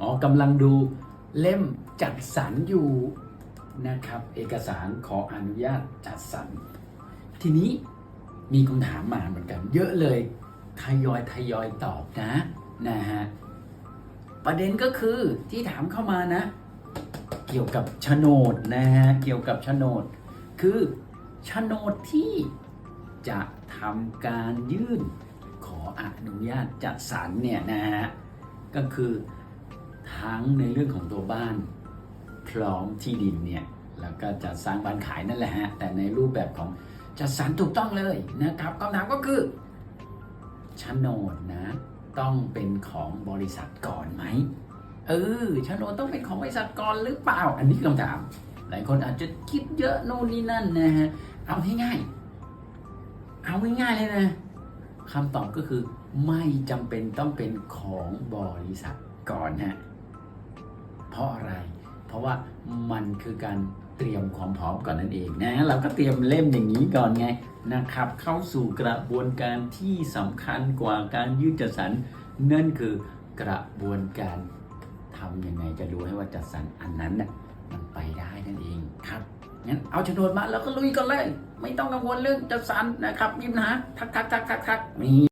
อ๋อกำลังดูเล่มจัดสรรอยู่นะครับ เอกสารขออนุญาตจัดสรร ทีนี้มีคำถามมาเหมือนกัน เยอะเลยทยอยทยอยตอบนะนะฮะประเด็นก็คือที่ถามเข้ามานะ เกี่ยวกับโฉนดนะฮะเกี่ยวกับโฉนด คือโฉนดที่จะทำการยื่นขออนุญาตจัดสรรเนี่ยนะฮะก็คือ ทั้งในเรื่องของตัวบ้าน พร้อมที่ดินเนี่ยแล้วก็จะสร้างบ้านขายนั่นแหละฮะแต่ในรูปแบบของจัดสรรถูกต้องเลยนะครับคำถามก็คือโฉนดนะต้องเป็นของบริษัทก่อนไหมเออโฉนดต้องเป็นของบริษัทก่อนหรือเปล่า อันนี้คือคำถาม หลายคนอาจจะคิดเยอะโน่นนี่นั่นนะฮะเอาง่ายๆเอาง่ายๆเลยนะคำตอบก็คือไม่จำเป็นต้องเป็นของบริษัทก่อนฮะ เพราะอะไร เพราะว่ามันคือการเตรียมความพร้อมก่อนนั่นเองนะเราก็เตรียมเล่มอย่างนี้ก่อนไงนะครับ เข้าสู่กระบวนการที่สำคัญกว่าการยื่นจัดสรรนั่นคือกระบวนการทำยังไงจะดูให้ว่าจัดสรรอันนั้นน่ะมันไปได้นั่นเองครับงั้นเอาโฉนดมาแล้วก็ลุยกันเลย ไม่ต้องกังวลเรื่องจัดสรรนะครับมีปัญหาทักทักทักทักทักนี่